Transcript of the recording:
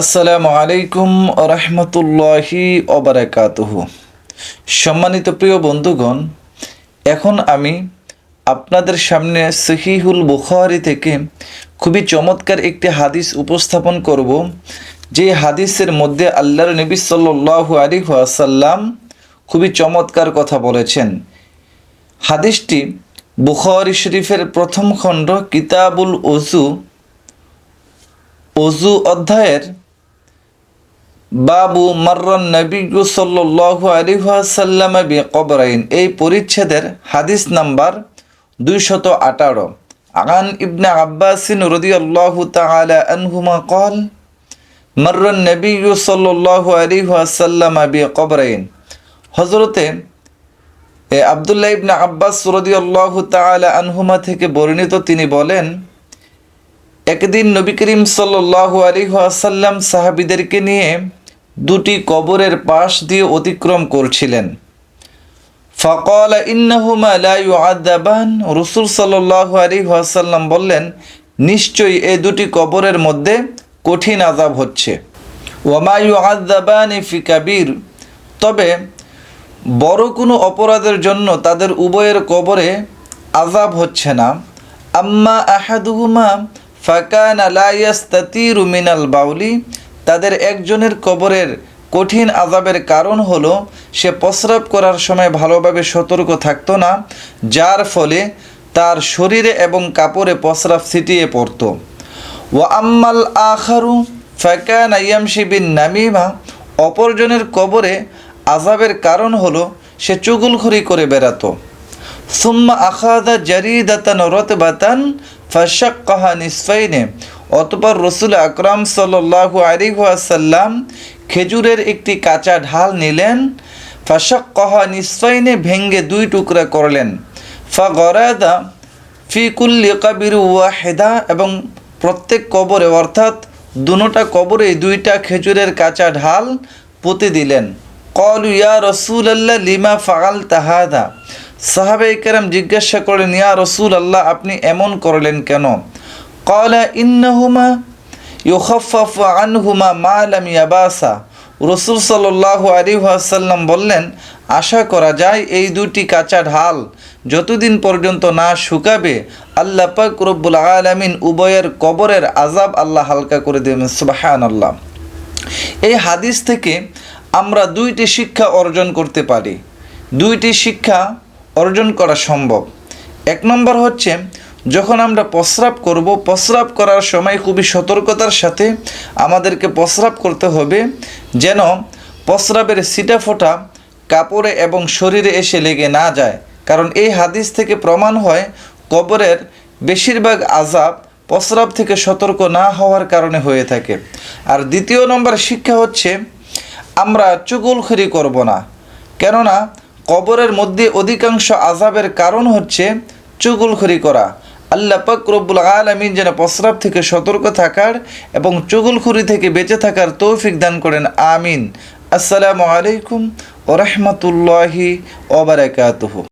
আসসালামু আলাইকুম রহমতুল্লাহি অবরাকাতুহ সম্মানিত প্রিয় বন্ধুগণ, এখন আমি আপনাদের সামনে সহিহুল বুখারি থেকে খুবই চমৎকার একটি হাদিস উপস্থাপন করব, যে হাদিসের মধ্যে আল্লাহর নবী সাল্লাল্লাহু আলাইহি ওয়াসাল্লাম খুবই চমৎকার কথা বলেছেন। হাদিসটি বুখারি শরীফের প্রথম খণ্ড কিতাবুল ওজু অজু অধ্যায়ের বাবু মার্রান নবীগু সাল্লু আলিহাসাল্লাম কবরাইন। এই পরিচ্ছেদের হাদিস নাম্বার দুইশত আঠারো। আন ইবনা আব্বাসিন রদি আল্লাহ তালা আনহুমা কল মার্রান নবীগু সাল্লু আলিহাসাল্লাম কবরাইন। হজরতে আবদুল্লাহ ইবনা আব্বাস রদি আল্লাহ তালা আনহুমা থেকে বর্ণিত তিনি বলেন, একদিন নবী করিম সাল্লু আলিহাসাল্লাম সাহাবিদেরকে নিয়ে দুটি কবরের পাশ দিয়ে অতিক্রম করছিলেন। ফকল ইন্নাহুমা লা ইউআদাবান। রসুল সাল্লাল্লাহু আলাইহি ওয়াসাল্লাম বললেন, নিশ্চয়ই এই দুটি কবরের মধ্যে কঠিন আযাব হচ্ছে। ওয়ামা ইউআদাবানি ফি কাবীর। তবে বড় কোনো অপরাধের জন্য তাদের উভয়ের কবরে আজাব হচ্ছে না। আম্মা আহাদুহুমা ফাকান আলাইয়াস্তাতিরু মিনাল বাউলি। তাদের একজনের কবরের কঠিন আজাবের কারণ হলো, সে প্রস্রাব করার সময় ভালোভাবে সতর্ক থাকতো না, যার ফলে তার শরীরে এবং কাপড়ে প্রস্রাব ছিটিয়ে পড়ত। ও আম্মাল আখারু ফাকান আয়ামশি বিন নামিমা, অপরজনের কবরে আজাবের কারণ হলো, সে চুগুলখড়ি করে বেড়াতো। সুম্মা আখাদা জারিদাতান রতবাতান ফাশাক্কাহা নিসফাইনে অতপর রসুল আকরাম সাল্লাল্লাহু আলাইহি ওয়াসাল্লাম খেজুরের একটি কাঁচা ঢাল নিলেন, ফাশাক্কাহা নিসফাইনে ভেঙ্গে দুই টুকরা করলেন। ফা গরাদা ফি কুল্লি কাবির ওয়াহেদা এবং প্রত্যেক কবরে, অর্থাৎ দুনোটা কবরে দুইটা খেজুরের কাঁচা ঢাল পুঁতে দিলেন। কল ইয়া রসুল আল্লাহ লিমা ফাগাল তাহাদা সাহাবে কেরাম জিজ্ঞাসা করলেন, ইয়া রসুল আল্লাহ আপনি এমন করলেন কেন? কলা ইন্নাহুমা ইউখফাফ আনহুমা মা আলাম ইয়াবাসা রসুল সাল্লাহ আলী আসাল্লাম বললেন, আশা করা যায় এই দুটি কাঁচা ঢাল যতদিন পর্যন্ত না শুকাবে, আল্লাহ পাক রব্বুল আলমিন উভয়ের কবরের আজাব আল্লাহ হালকা করে দেবেন। সুবাহান আল্লাহ এই হাদিস থেকে আমরা দুইটি শিক্ষা অর্জন করতে পারি। দুইটি শিক্ষা অর্জন করা সম্ভব। এক নম্বর হচ্ছে যখন আমরা প্রস্রাব করব, প্রস্রাব করার সময় খুবই সতর্কতার সাথে আমাদেরকে প্রস্রাব করতে হবে, যেন প্রস্রাবের সিটা ফোটা কাপড়ে এবং শরীরে এসে লেগে না যায়। কারণ এই হাদিস থেকে প্রমাণ হয়, কবরের বেশিরভাগ আজাব প্রস্রাব থেকে সতর্ক না হওয়ার কারণে হয়ে থাকে। আর দ্বিতীয় নম্বর শিক্ষা হচ্ছে, আমরা চুগুলখড়ি করব না। কেননা, কবরের মধ্যে অধিকাংশ আজাবের কারণ হচ্ছে চুগুলখড়ি করা। আল্লাহ পাক রব্বুল আলমিন যেন প্রস্রাব থেকে সতর্ক থাকার এবং চুগুলখুরি থেকে বেঁচে থাকার তৌফিক দান করেন। আমিন। আসসালামু আলাইকুম ওরহমতুল্লাহি ওবরাকাতুহু